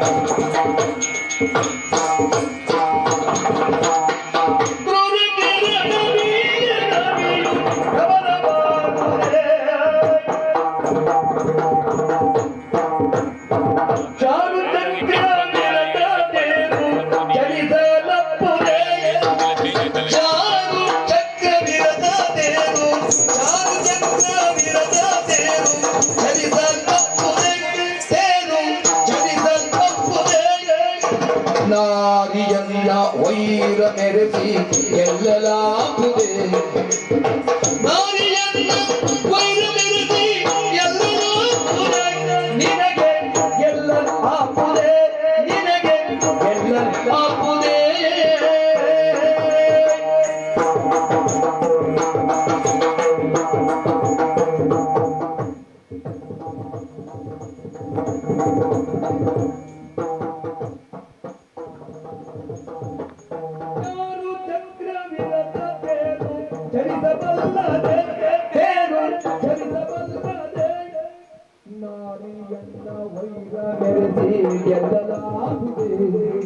あっ。நிரப்பி எல்லாம் మెరిచి ఎల్లలాగుదే